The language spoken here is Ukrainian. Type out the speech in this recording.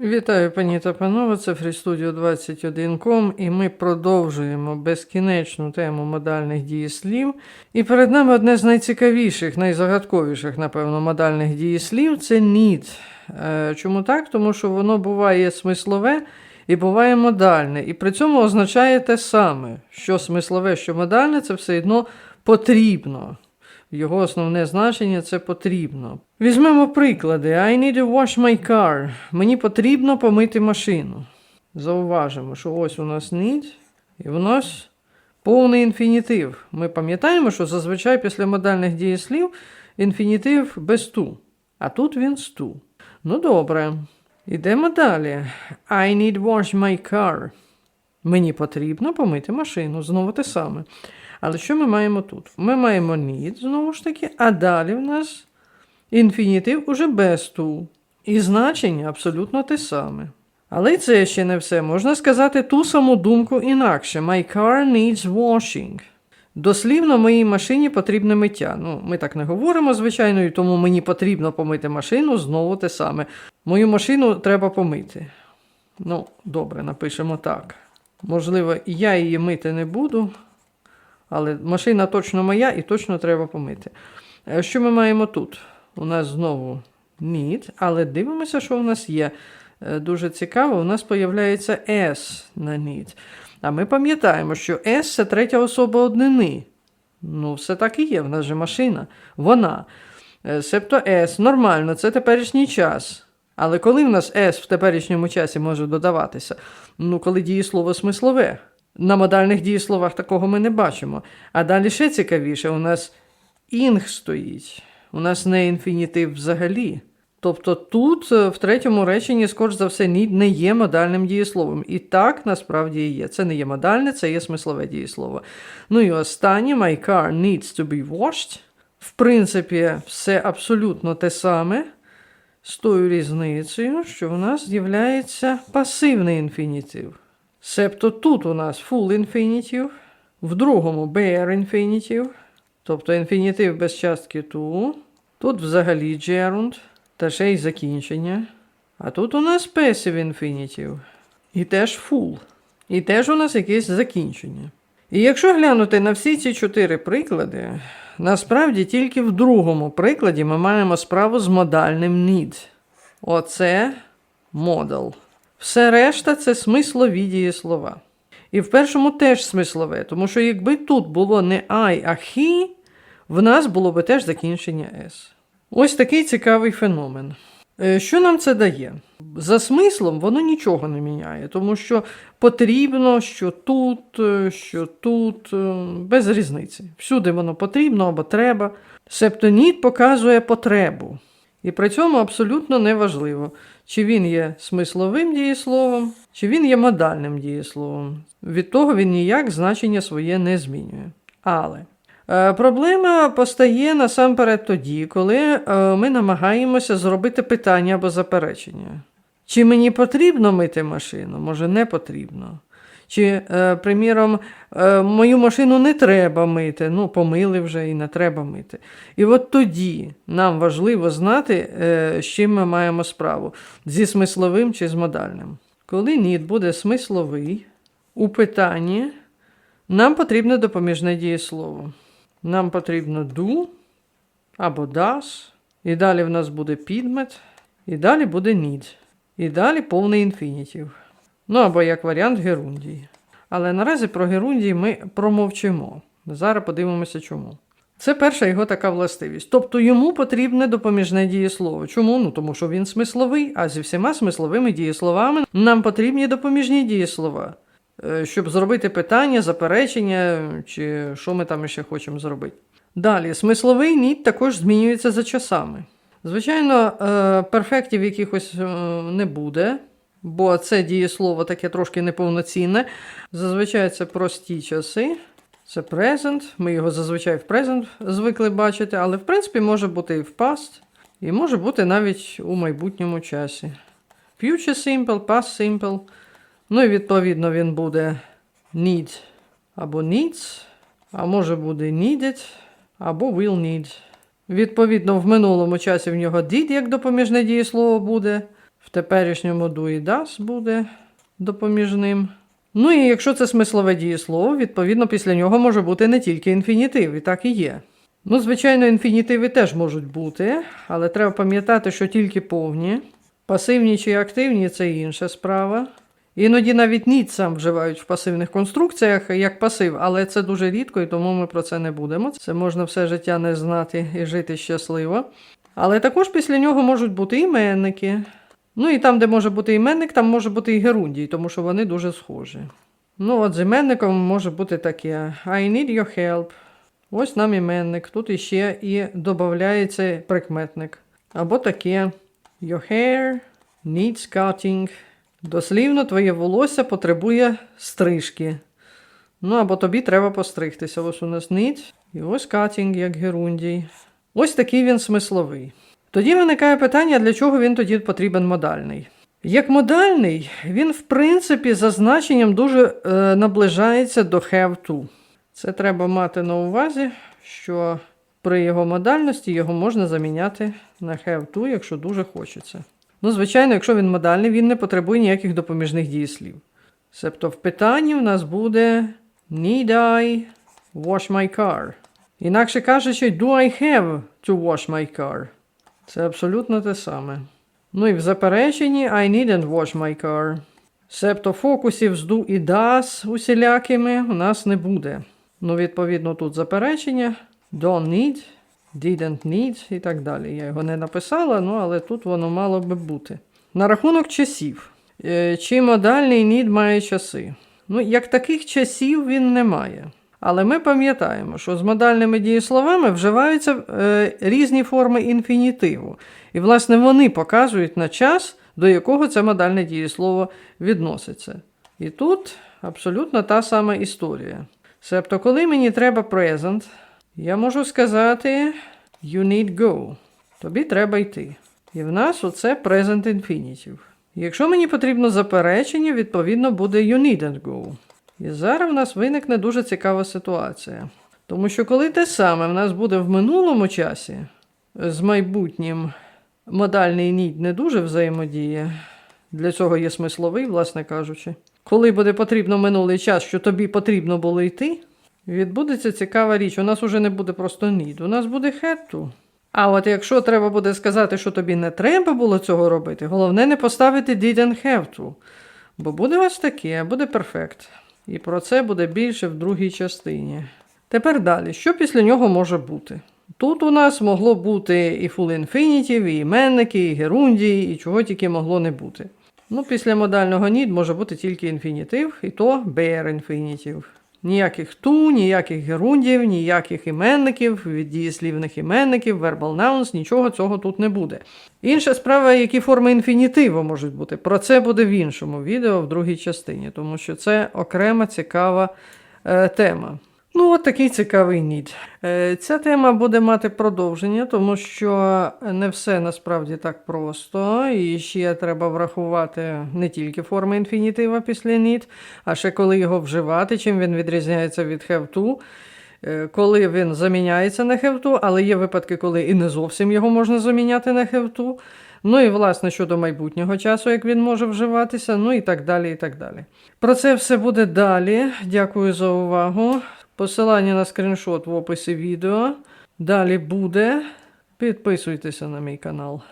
Вітаю, пані та панове, це FreeStudio 21.com і ми продовжуємо безкінечну тему модальних дієслів. І перед нами одне з найцікавіших, найзагадковіших, напевно, модальних дієслів це need. Е, Чому так? Тому що воно буває смислове і буває модальне. І при цьому означає те саме, що смислове, що модальне, це все одно потрібно. Його основне значення це потрібно. Візьмемо приклади. I need to wash my car. Мені потрібно помити машину. Зауважимо, що ось у нас need, і у нас повний інфінітив. Ми пам'ятаємо, що зазвичай після модальних дієслів інфінітив без ту. А тут він з ту. Ну добре. Ідемо далі. I need wash my car. Мені потрібно помити машину. Знову те саме. Але що ми маємо тут? Ми маємо need, знову ж таки, а далі в нас інфінітив уже без ту. І значення абсолютно те саме. Але це ще не все. Можна сказати ту саму думку інакше. My car needs washing. Дослівно моїй машині потрібне миття. Ну, ми так не говоримо, звичайно, і тому мені потрібно помити машину, знову те саме. Мою машину треба помити. Ну, добре, напишемо так. Можливо, я її мити не буду, але машина точно моя і точно треба помити. Е, Що ми маємо тут? У нас знову need, але дивимося, що у нас є. Е, Дуже цікаво, у нас появляється S на need. А ми пам'ятаємо, що S це третя особа однини. Ну, все так і є, в нас же машина. Вона. Е, Себто S нормально, це теперішній час. Але коли в нас S в теперішньому часі може додаватися? Ну, коли дієслово смислове. На модальних дієсловах такого ми не бачимо. А далі ще цікавіше, у нас інг стоїть. У нас не інфінітив взагалі. Тобто тут, е, в третьому реченні, скорш за все, не є модальним дієсловом. І так насправді і є. Це не є модальне, це є смислове дієслово. Ну і останнє, my car needs to be washed. В принципі, все абсолютно те саме. З тою різницею, що в нас з'являється пасивний інфінітив. Себто тут у нас full інфінітив, в другому bare інфінітив, тобто інфінітив без частки ту, тут взагалі gerund, та ще й закінчення. А тут у нас passive інфінітив, і теж full, і теж у нас якесь закінчення. І якщо глянути на всі ці чотири приклади, насправді тільки в другому прикладі ми маємо справу з модальним need. Оце модал. Все решта це смислові дієслова. І в першому теж смислове, тому що якби тут було не I, а he, в нас було би теж закінчення S. Ось такий цікавий феномен. Е, Що нам це дає? За смислом воно нічого не міняє, тому що потрібно, що тут, е, що тут, е, без різниці. Всюди воно потрібно або треба. Септоніт показує потребу. І при цьому абсолютно неважливо, чи він є смисловим дієсловом, чи він є модальним дієсловом. Від того він ніяк значення своє не змінює. Але проблема постає насамперед тоді, коли е, ми намагаємося зробити питання або заперечення. Чи мені потрібно мити машину? Може, не потрібно. Чи, е, приміром, е, мою машину не треба мити, ну, помили вже і не треба мити. І от тоді нам важливо знати, е, з чим ми маємо справу: зі смисловим чи з модальним. Коли ніт буде смисловий, у питанні нам потрібне допоміжне дієслово. Нам потрібно do або does, і далі в нас буде підмет, і далі буде need. І далі повний інфінітів. Ну або як варіант Герундії. Але наразі про Герундії ми промовчимо. Зараз подивимося чому. Це перша його така властивість. Тобто йому потрібне допоміжне дієслово. Чому? Ну тому що він смисловий, а зі всіма смисловими дієсловами нам потрібні допоміжні дієслова, щоб зробити питання, заперечення чи що ми там ще хочемо зробити. Далі, смисловий нід також змінюється за часами. Звичайно, е, перфектів якихось е, не буде, бо це дієслово таке трошки неповноцінне. Зазвичай це прості часи. Це present. Ми його зазвичай в present звикли бачити, але в принципі може бути і в past, і може бути навіть у майбутньому часі. Future simple, past simple. Ну і відповідно він буде need або needs, а може буде needed або will need. Відповідно, в минулому часі в нього did як допоміжне дієслово буде, В теперішньому do і does буде допоміжним. Ну і якщо це смислове дієслово, відповідно, після нього може бути не тільки інфінітив, і так і є. Ну, звичайно, інфінітиви теж можуть бути, але треба пам'ятати, що тільки повні. Пасивні чи активні це інша справа. Іноді навіть need сам вживають в пасивних конструкціях як пасив, але це дуже рідко, і тому ми про це не будемо. Це можна все життя не знати і жити щасливо. Але також після нього можуть бути іменники. Ну і там, де може бути іменник, там може бути і герундій, тому що вони дуже схожі. Ну, от з іменником може бути таке: I need your help. Ось нам іменник. Тут іще і додається прикметник. Або таке: Your hair needs cutting. Дослівно, твоє волосся потребує стрижки. Ну, або тобі треба постригтися. Ось у нас need. І ось cutting, як герундій. Ось такий він смисловий. Тоді виникає питання, для чого він тоді потрібен модальний. Як модальний, він, в принципі, за значенням дуже е, наближається до have to. Це треба мати на увазі, що при його модальності його можна заміняти на have to, якщо дуже хочеться. Ну, звичайно, якщо він модальний, він не потребує ніяких допоміжних дієслів. Себто в питанні в нас буде Need I wash my car? Інакше кажучи, do I have to wash my car? Це абсолютно те саме. Ну і в запереченні I needn't wash my car. Себто фокусів з do і does усілякими у нас не буде. Ну, відповідно, тут заперечення don't need, didn't need і так далі. Я його не написала, ну але тут воно мало би бути. На рахунок часів. Е, Чи модальний need має часи? Ну, як таких часів він не має. Але ми пам'ятаємо, що з модальними дієсловами вживаються е, різні форми інфінітиву. І, власне, вони показують на час, до якого це модальне дієслово відноситься. І тут абсолютно та сама історія. Себто, коли мені треба present, я можу сказати you need go. Тобі треба йти. І в нас оце present infinitive. Якщо мені потрібно заперечення, відповідно буде you needn't go. І зараз в нас виникне дуже цікава ситуація. Тому що коли те саме в нас буде в минулому часі, з майбутнім модальний нід не дуже взаємодіє. Для цього є смисловий, власне кажучи. Коли буде потрібно минулий час, що тобі потрібно було йти, відбудеться цікава річ. У нас уже не буде просто need, у нас буде to. А от якщо треба буде сказати, що тобі не треба було цього робити, головне не поставити didn't have to. Бо буде ось таке, буде perfect. І про це буде більше в другій частині. Тепер далі, що після нього може бути? Тут у нас могло бути і full infinitive, і іменники, і герундії, і чого тільки могло не бути. Ну, після модального need може бути тільки інфінітив, і то bare infinitive. Ніяких ту, ніяких герундів, ніяких іменників, від дієслівних іменників, verbal nouns, нічого цього тут не буде. Інша справа, які форми інфінітиву можуть бути. Про це буде в іншому відео в другій частині, тому що це окрема цікава е, тема. Ну, от такий цікавий нід. Е, Ця тема буде мати продовження, тому що не все насправді так просто. І ще треба врахувати не тільки форми інфінітива після нід, а ще коли його вживати, чим він відрізняється від to. Е, Коли він заміняється на to, але є випадки, коли і не зовсім його можна заміняти на to. Ну і власне щодо майбутнього часу, як він може вживатися, ну і так далі. і так далі. Про це все буде далі. Дякую за увагу. Посилання на скріншот в описі відео. Далі буде. Підписуйтеся на мій канал.